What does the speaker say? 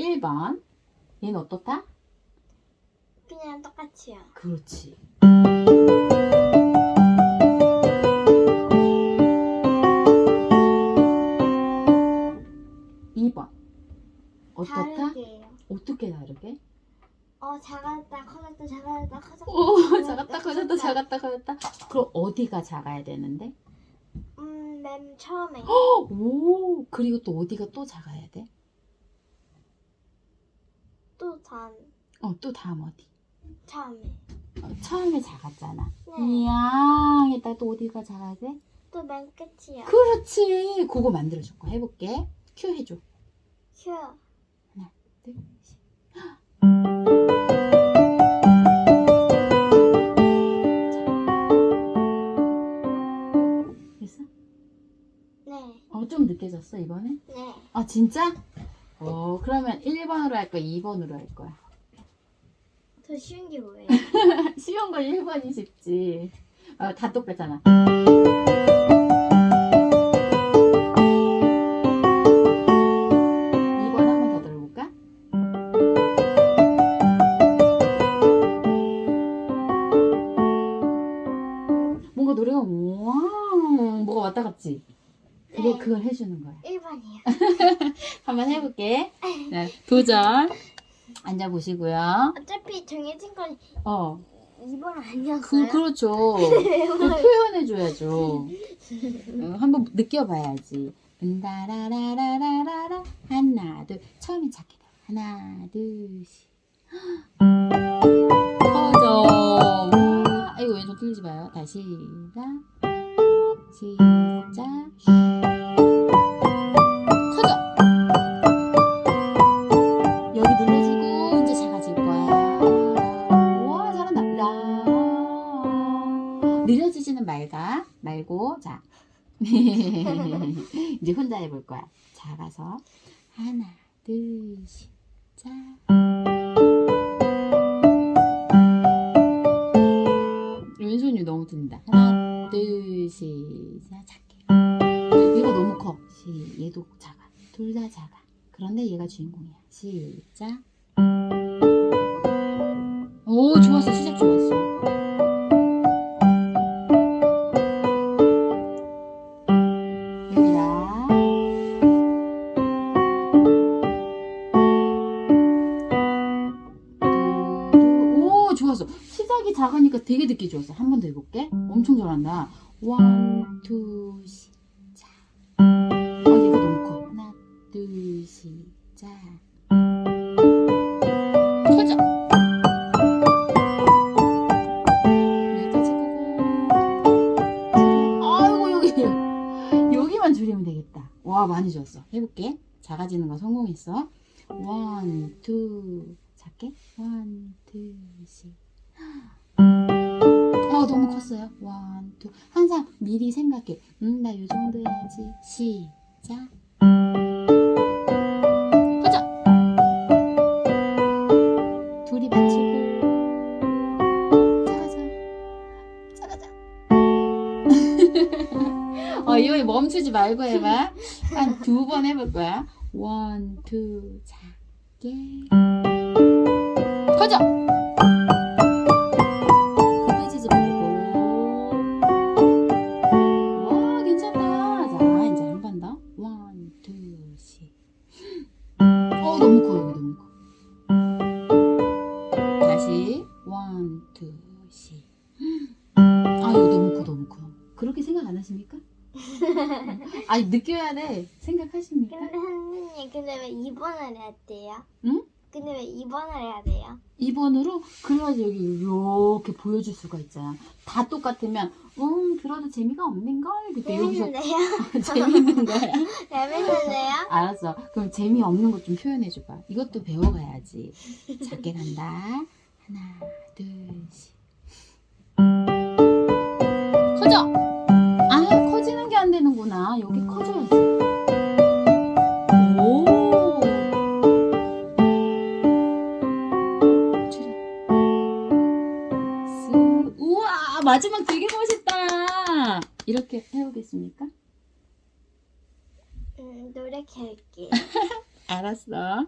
1번. 얘는 어떻다? 그냥 똑같이요. 그렇지. 어떻다? 다르게요. 어떻게 다르게? 어 작았다 커졌다 작았다 커졌다. 오, 작았다, 커졌다, 작았다, 커졌다. 그럼 어디가 작아야 되는데? 음맨 처음에 오, 그리고 또 어디가 또 작아야 돼? 또단 어, 또 다음 어디? 처음에 어, 처음에 작았잖아. 네. 이따 또 어디가 작아야 돼? 또 맨 끝이요. 그렇지. 그거 만들어줄 거 해볼게. 큐 해줘. 휴. 둘, 셋. 됐어? 네. 어, 좀 늦게졌어, 이번에? 네. 아, 진짜? 어, 그러면 1번으로 할 거야, 2번으로 할 거야? 더 쉬운 게 뭐예요? 쉬운 건 1번이 쉽지. 어, 다 똑같잖아. 이번 한 번 더 들어볼까? 뭔가 노래가 와 뭐가 왔다 갔지? 그거 네. 그걸 해주는 거야. 1번이요. 한번 해볼게. 네, 도전. 앉아 보시고요. 어차피 정해진 건 어, 2번 그 아니었어요? 그렇죠. 그걸 표현해 줘야죠. 어, 한번 느껴봐야지. 은다라라라라라 하나 둘 처음엔 작게 돼. 하나 둘셋 커져. 와, 아이고 왼손 틀리지 마요. 다시 시작. 시작. 커져. 여기 눌러주고 이제 작아질 거야. 와 잘한다. 라. 느려지지는 말가 말고 자 이제 혼자 해볼 거야. 작아서 하나 둘 시작. 왼손이 너무 든다. 하나 둘 시작 작게. 얘가 너무 커. 시 얘도 작아. 둘 다 작아. 그런데 얘가 주인공이야. 시작. 오 좋았어. 시작이 작으니까 되게 늦게 좋았어. 한 번 더 해볼게. 엄청 잘한다. 원, 투, 시작. 어 얘가 너무 커. 하나, 둘, 시작. 커져. 여기까지 끄고. 아이고 여기 여기만 줄이면 되겠다. 와 많이 줬어. 해볼게. 작아지는 거 성공했어. 원, 투, 작게. 원, 투, 시. 어 너무 컸어요. 원, 투. 항상 미리 생각해. 음, 나 요 정도 해야지. 시작. 어, 멈추지 말고 해봐. 한 두 번 해볼 거야. 원, 투, 작게. 커져! 급해지지 말고. 와, 괜찮다. 자, 이제 한 번 더. 원, 투, 시. 어, 너무 커, 여기 너무 커. 다시. 원, 투, 시. 아, 이거 너무 커, 너무 커. 그렇게 생각 안 하십니까? 아니, 느껴야 돼. 생각하십니까? 근데 선생님 근데 왜 2번을 해야 돼요? 응? 근데 왜 2번을 해야 돼요? 2번으로 그래야지 여기 이렇게 보여줄 수가 있잖아. 다 똑같으면 음 들어도 재미가 없는걸 그때 여기서 재밌는데요? 재밌는 거야. 재밌는데요? 알았어. 그럼 재미없는 것 좀 표현해 줘봐. 이것도 배워가야지. 작게 간다. 하나, 둘, 셋. 마지막 되게 멋있다. 이렇게 해보겠습니까? 음, 노력할게요. 알았어.